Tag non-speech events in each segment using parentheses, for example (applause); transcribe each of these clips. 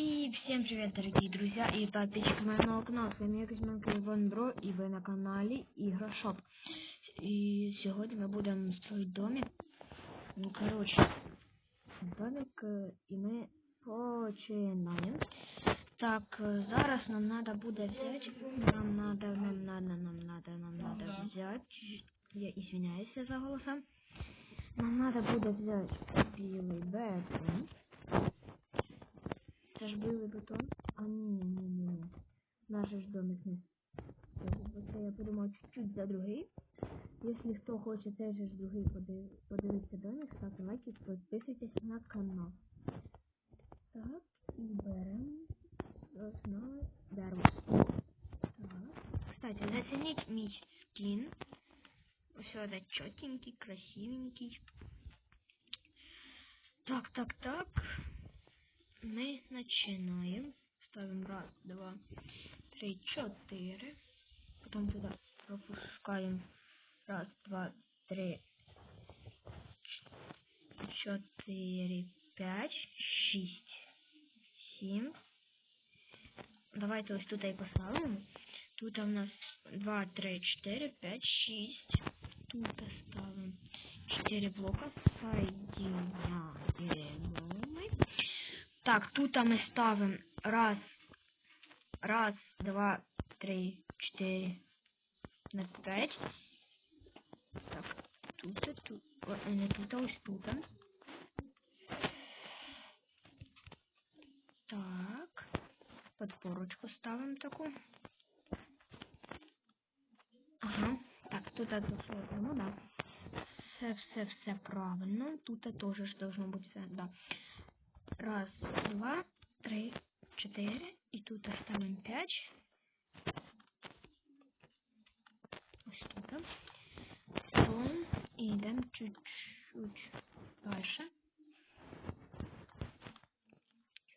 И всем привет, дорогие друзья и подписчики моего канала. С вами я Кузьменко Бро і ви на каналі Ігрошоп. І сьогодні ми будемо строить домик. Ну, короче, домик, е, і ми починаємо. Так, е, зараз нам надо буде взяти, нам надо, нам надо, нам надо, нам надо взяти, я извиняюсь за голосом. Нам надо буде взяти білий бетон. Це ж білий бетон? А ні, ні, ні, ні. Наш ж домик не. Це, це я подумав чуть-чуть за другий. Якщо хто хоче же ж другий подивитися домик, ставте лайки, підписуйтесь на канал. Так, і беремо основне дерево. Так. Кстати, зацініть мій скін. Все это четенький, красивенький. Так, так, так. Мы начинаем. Ставим раз, два, три, четыре. Потом туда пропускаем раз, два, три, четыре, пять, шесть, семь. Давайте ось тут і поставимо. Тут у нас 2, 3, 4, 5, 6. Тут ставим 4 блока. Соединяем. Так, тут мы ставим раз, раз, два, три, четыре, на пять. Так, тут, тут, о, не тут, а ось тут. Так, подпорочку ставим таку. Ага, так, тут это ну да. Все, все, все правильно. Тут тоже ж должно быть все, да. Раз, два, три, четыре. И тут оставим пять. Ось тут. Потом идем чуть-чуть дальше.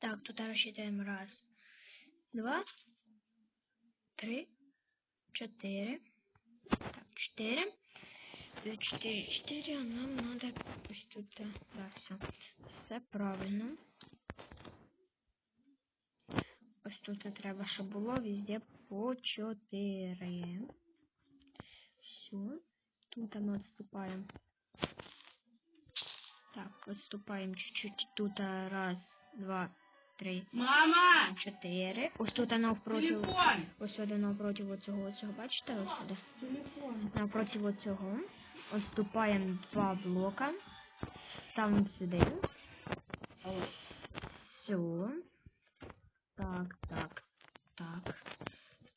Так, тут рассчитаем раз, два, три, четыре. Так, четыре. Четыре, четыре, а нам надо ось тут, да, все. Все правильно. Ось тут треба, щоб було везде по 4. Все. Тут мы отступаем. Так, отступаем чуть-чуть. Тут раз, два, три, Мама! чотири. Ось тут навпроти. Телефон! Ось сюди навпроти оцього, оцього, бачите? Ось сюди. Телефон. Напроти оцього. Отступаємо два блока. Ставимо сюди. Все. Так, так, так.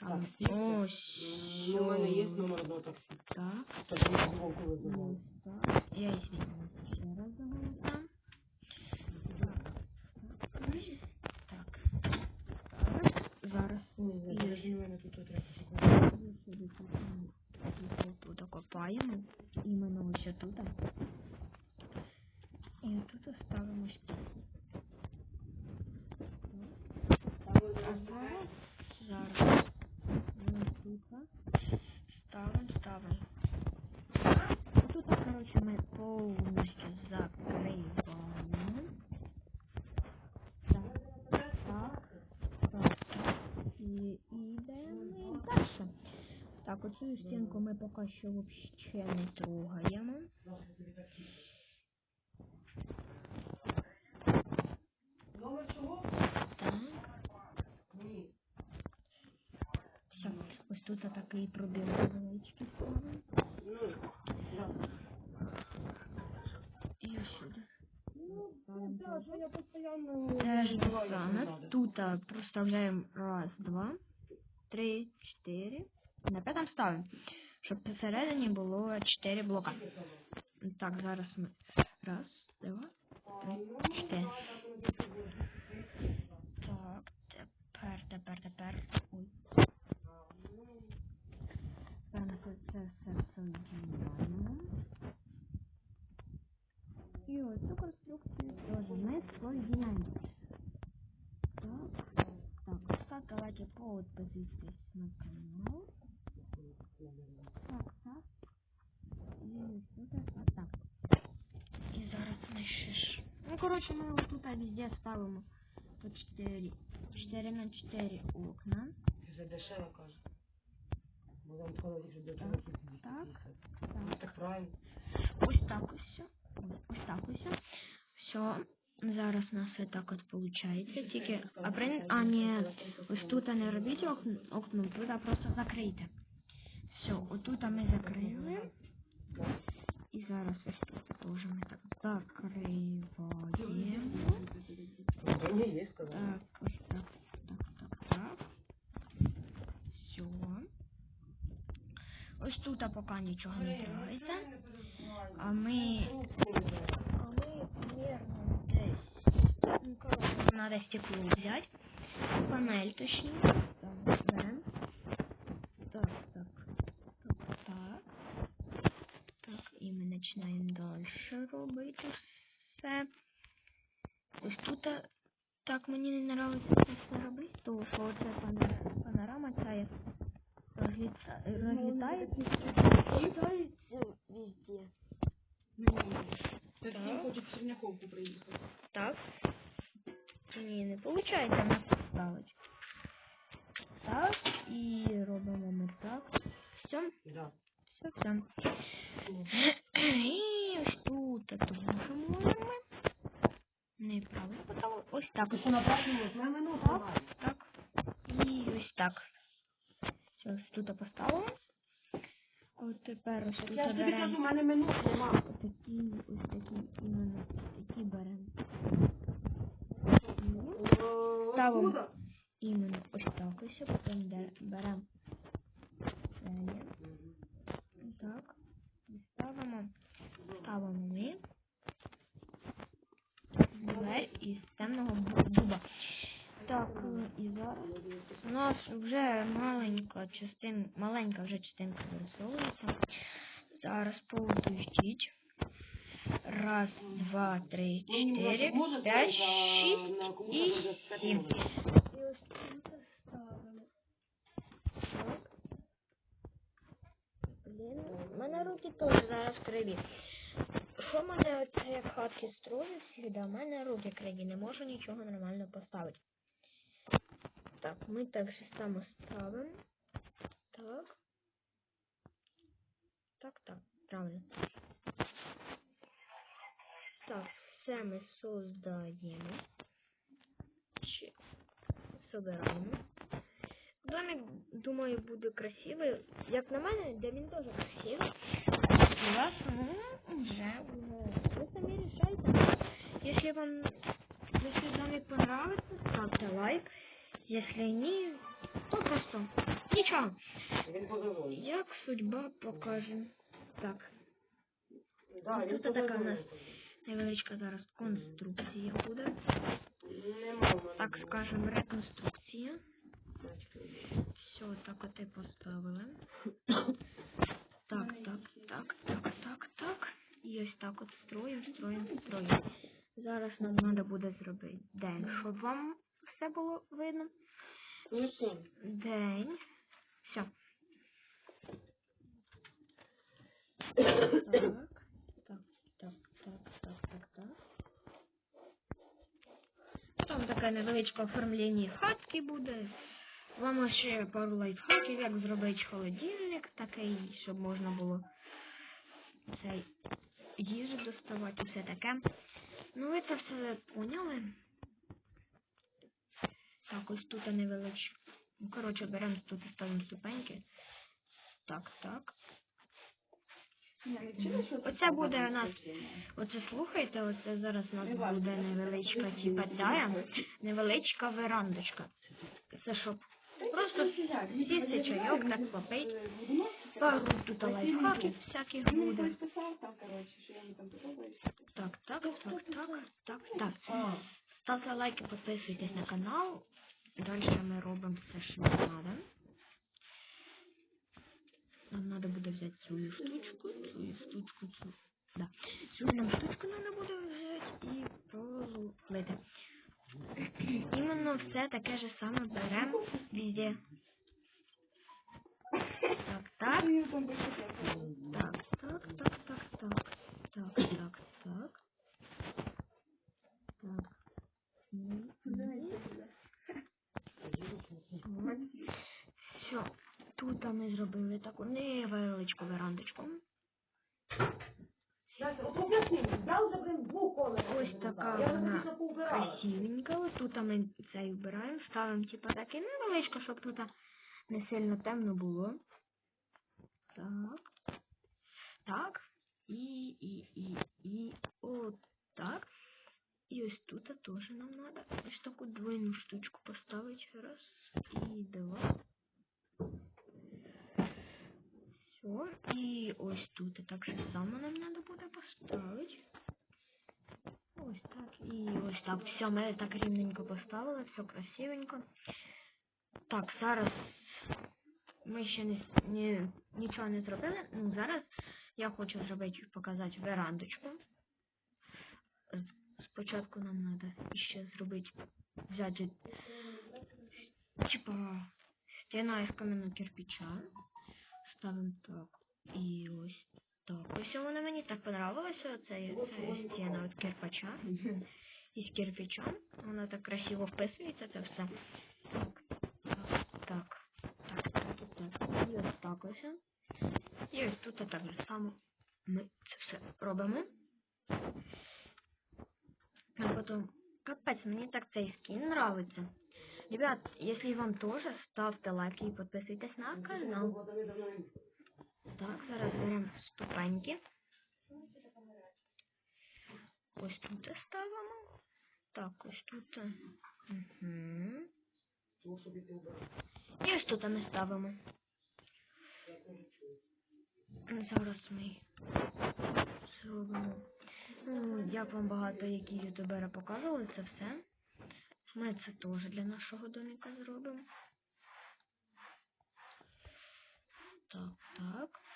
Так, ось. Ну, у мене є номер одного таксі. Так. Так, я забрав. Ось так. Я извиняюсь ще раз за голоса. Так. Так. Зараз. І задержи мене тут треба. сюди тут окопаємо. Іменно ось тут. І тут ставимо стіл. А зараз, зараз ми тут ставимо, ставимо. Тут, короче, ми повністю закриваємо. Так, так, так, так. І йдемо далі. Так, оцю стінку ми поки що взагалі не трогаємо. Номер чого? Все. Ось тут такий пробіл невеличкий. І сюди. Ну, Ставимо да, тут. що я постійно... Те ж забуваю, саме. що надо. Тут а, проставляємо раз, два, три, чотири. І на п'ятому ставимо. Щоб посередині було чотири блока. Так, зараз ми. Раз, два, три, чотири. Так, тепер, тепер, тепер. Ой. Ми це все соєдиняємо. І оцю конструкцію теж ми соєдиняємо. Так, так, ставте лайки подписуйтесь на канал. Так, так. І сюди, так, так. І зараз ми ще ж. Ну, коротше, ми тут везде ставимо по 4, 4 на 4 окна. Це дешево, кажу. Будемо вкладати вже до Так, кінця. так, Ну, Так. Так правильно. Ось так ось. все. Ось так ось. Все. Зараз у нас все так от виходить. Тільки, а, при... а ні, ось тут не робіть окно, окно тут а просто закрийте. Все, отут ми закрили. І зараз ось тут теж ми так закриваємо. Так, ось так, так, так, так. Все. Ось тут поки нічого не трогається. А ми А мы примерно десь, ну, короче, надо стекло взять, панель точнее, там, берем, так, так, так, так, так, і ми починаємо далі робити все. Ось тут, так мені не нравиться це все робити, тому що оце панорама ця розліта, розлітається. Літається везде. Так. Він хоче в Черняховку приїхати. Так. Ні, не виходить нас поставити. Так, і робимо ми так. Все, Да. все, все. І ось тут теж можемо ми. Неправильно поставили. Ось так. Ти що напевно, на минуту. Так, так. І ось так. Все, ось тут поставимо. От тепер ось тут Я ж тобі беремо. кажу, у мене минут нема. Ось такі, ось такі, іменно такі беремо. Ставимо. Откуда? Іменно ось так ось, потім де- беремо це. Так. І ставимо. Ставимо ми. Двері із темного бу- дуба. Так, е, і зараз у нас вже маленька частина, маленька вже частинка вирисовується. Зараз подождіть. Раз, два, три, чотири, п'ять, шість і сім. Блін, в мене руки теж зараз криві. Що мене оце як хатки строю завжди, в мене руки криві, не можу нічого нормально поставити. Так, ми так же само ставимо. Так. Так, так, правильно. Так, все ми создаємо. Чи собираємо. Домик, думаю, буде красивий. Як на мене, де він теж красивий. У вас, вже. Ви самі рішайте. Если вам, если домик понравится, ставьте лайк. Если ні, то просто нічого. Він. Як судьба покаже. Так, Да, він Тут така в нас невеличка зараз конструкція буде. Так скажем, реконструкція. Все, так от і поставили. (coughs) Так, так, так, так, так, так. І ось так от строїмо, строїмо, строїмо. Зараз нам треба буде зробити день, щоб вам все було видно. Ну? День. Все. (coughs) Так, так, так, так, так, так, так. Там таке невеличке оформлення хатки буде. Вам ще пару лайфхаків, як зробити холодильник такий, щоб можна було цей їжу доставати, все таке. Ну ви це все поняли. Так, ось тут невеличке. Ну, коротше, беремо тут і ставимо ступеньки. Так, так. Оце буде у нас, оце слухайте, оце зараз у нас буде невеличка типа ця, невеличка верандочка. Це щоб просто сісти чайок, так попити. Пару тут лайфхаків всяких буде. Так, так, так, так, так, так. Ставте лайки, підписуйтесь на канал. Далі ми робимо все, що нам треба. Буде взяти цю штучку, цю штучку, цю. Да. Цю нам штучку треба буде взяти і пролупити. Іменно все таке же саме беремо везде. Так, так. Так, так, так, так, так. Так, так, так. Так. М, м. ми зробили таку невеличку верандочку. Ось така вона красивенька. Ось тут ми цей вбираємо, ставимо типа таке невеличко, щоб тут не сильно темно було. Так. Так. І, і, і, і от так. І ось тут теж нам треба ось таку двойну штучку поставити. Раз і два. Все. Ось тут так же само нам треба буде поставити. Ось так. І ось так. Все, ми так рівненько поставили, все красивенько. Так, зараз ми ще не, не, нічого не зробили. Ну, зараз я хочу зробити, показати верандочку. Спочатку нам треба ще зробити, взяти, типа, стіна із кам'яного кирпича. Ставимо так. І ось так. Ось воно мені так понравилося. Це, це стіна від кирпича. Із кирпичом. Воно так красиво вписується, це все. Так, так, так, так, так, так. І ось так ось. І ось тут так же само ми це все робимо. А потім, капець, мені так цей скін нравиться. Ребят, если вам тоже, ставте лайки і підписуйтесь на канал. Так, зараз беремо ступеньки. Ось тут ставимо. Так, ось тут. Угу. І ось тут ми ставимо. Зараз ми зробимо. Ну, як вам багато які ютубери показували це все. Ми це теж для нашого доміка зробимо. Так, так.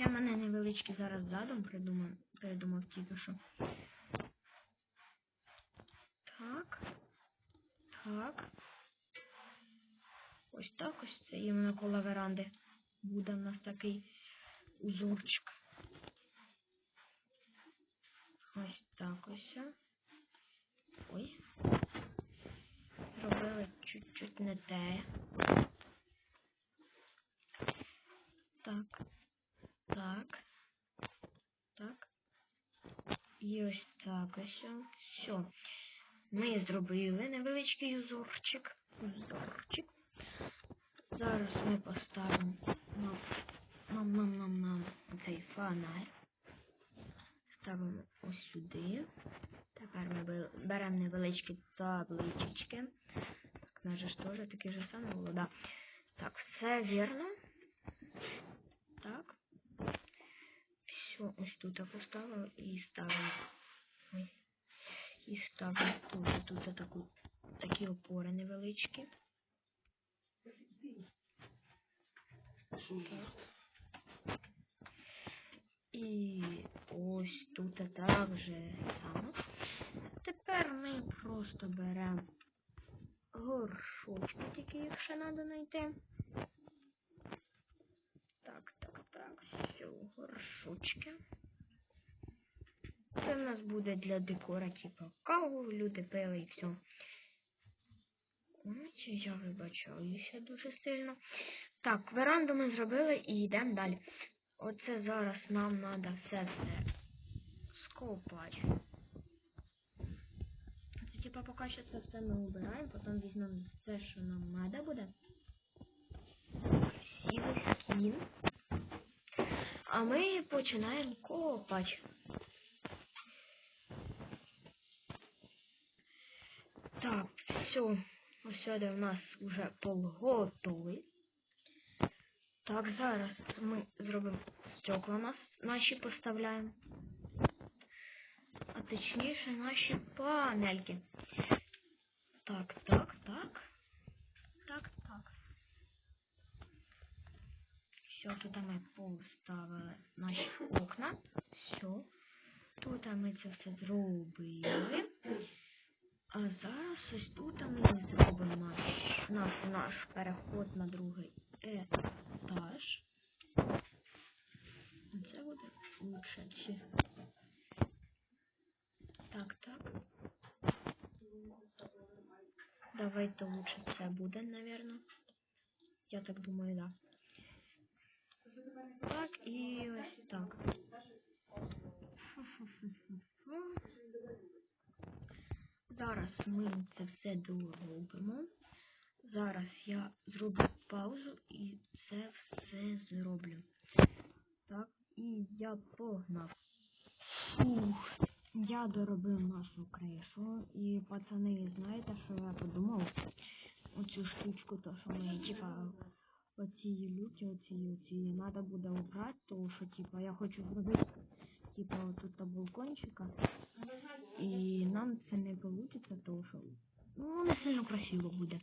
Ще мене невеличкий зараз задум придумав, придумав тільки. Так. Так. Ось так ось це іменно коло веранди. Буде в нас такий узорчик. Ось так ось. Ой. Робили чуть-чуть не те. Так. Так. І ось так ось. Все. Ми зробили невеличкий узорчик. Узорчик. Зараз ми поставимо нам, нам, нам, нам, нам цей фонарь. Ставимо ось сюди. Тепер ми беремо невеличкі таблички. Так, наше ж теж таке ж саме було, да. Так, все вірно. Так. Все, ось тут і ставимо. Ой. І ставимо тут, тут таку, такі опори невеличкі. І ось тут так же само. Тепер ми просто беремо горшочки, тільки їх ще треба знайти. Так, так, так, все, горшочки. Це в нас буде для декора, типу каву, люди пили і все. Ось я вибачаюся дуже сильно. Так, веранду ми зробили і йдемо далі. Оце зараз нам треба все це скопати. Це типа поки що це все ми убираємо, потім візьмемо все, що нам треба буде. Сілий скін. А ми починаємо копати. Так, все. Ось сюди у нас вже пол готовий. Так, зараз ми зробимо стекла нас, наші поставляємо. А точніше наші панельки. Так, так, так. Так, так. Все, тут ми поставили наші окна. Все. Тут ми це все зробили. А зараз ось тут ми зробимо наш, наш, переход на другий етаж. Це буде лучше. Так, так. Давайте лучше це буде, наверное. Я так думаю, да. Так, і ось так. (laughs) Зараз ми це все доробимо. Зараз я зроблю паузу і це все зроблю. Так, і я погнав. Фух, я доробив нашу кришу. І пацани, знаєте, що я подумав? Оцю штучку, то що ми, типа, оці люки, оці, оці, треба буде убрати, тому що, типа, я хочу зробити, типа, отут балкончика. І нам це не вийде, тому що ну, не сильно красиво буде.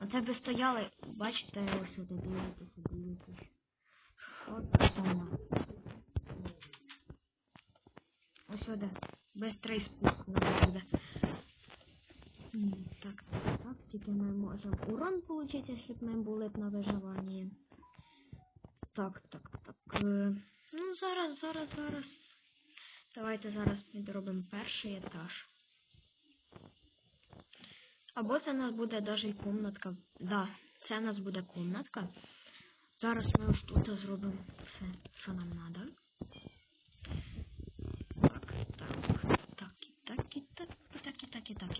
А це би стояли, бачите, ось тут дивитися, дивитися. Що саме? Ось сюди. Без три спуск надо буде. Так, так, тільки ми можемо урон получити, якщо б ми були б на виживанні. Так, так, так. е, Ну, зараз, зараз, зараз. Давайте зараз ми доробимо перший етаж. Або це у нас буде навіть комнатка. Да, це у нас буде комнатка. Зараз ми ось тут зробимо все, що нам треба. Так, так, і так, і так, і так, і так, і так.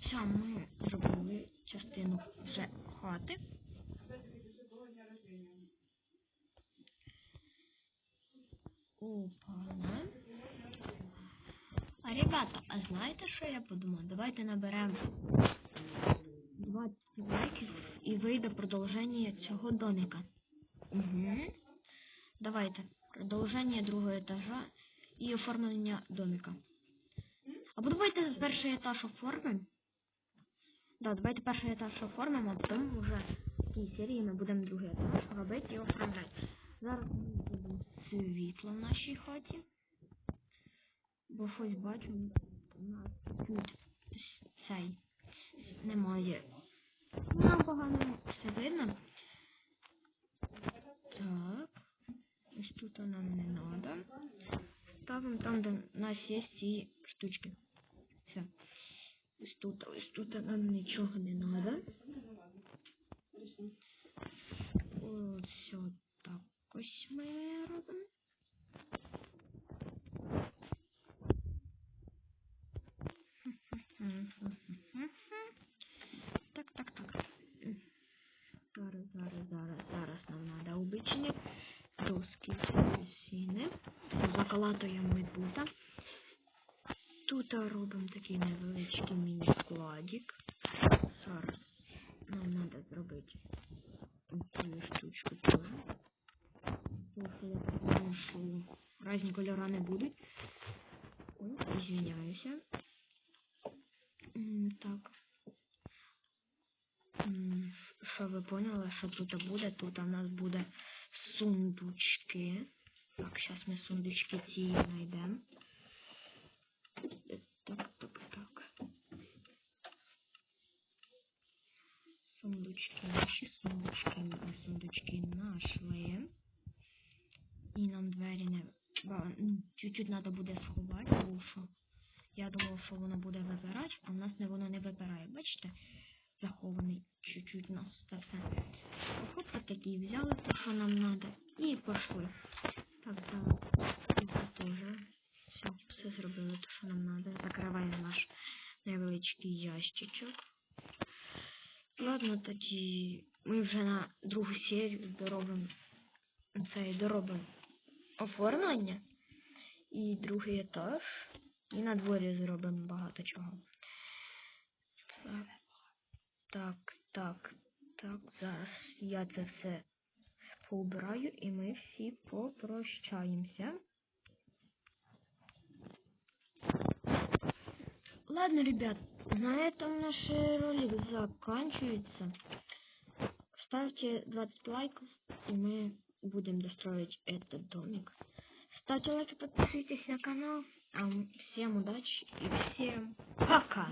Все, ми зробили частину вже хати. Опа. Ребята, а знаєте, що я подумав? Давайте наберемо 20 лайків і вийде продовження цього домика. Угу. Давайте. Продовження другого етажа і оформлення домика. Або давайте перший етаж оформимо. Да, давайте перший етаж оформимо, а потім вже в цій серії ми будемо другий етаж робити і оформляти. Зараз ми зробимо світло в нашій хаті. Бо щось бачу, у нас тут цей немає. Нам погано все видно. Так. Ось тут нам не надо. Ставимо там, де у нас є ці штучки. Все. Ось тут, ось тут нам нічого не надо. Ось все так ось ми робимо. Так, так, так. Зараз, зараз, зараз, зараз нам треба обичні доски сіни. Заколатуємо ми тут. Робимо такий невеличкий міні-складик. Зараз нам треба зробити цю штучку теж. Різні кольори не будуть. Ой, извиняюся. Так. Що ви поняли, що тут буде? Тут у нас буде сундучки. Так, зараз ми сундучки ці знайдемо. Так, так, так. Сундучки наші, сундучки, сундучки нашли. І нам двері не... Чуть-чуть треба буде сховати, тому що я думав, що воно буде вибирати, а в нас воно не вибирає. Бачите? Захований чуть-чуть нас це все. Хоп, такі взяли те, що нам треба. І пішли. Так, так. Це теж. Все, все зробили те, що нам треба. Закриваємо наш невеличкий ящичок. Ладно, тоді ми вже на другу серію доробимо це доробимо оформлення і другий етаж. І на дворі зробимо багато чого. Так, так, так, так. Зараз я це все поубираю і ми всі попрощаємося. Ладно, ребят, на этом наш ролик заканчивается. Ставьте 20 лайков, и мы будем достроить этот домик. Ставьте лайки, подписывайтесь на канал. А всем удачи и всем пока!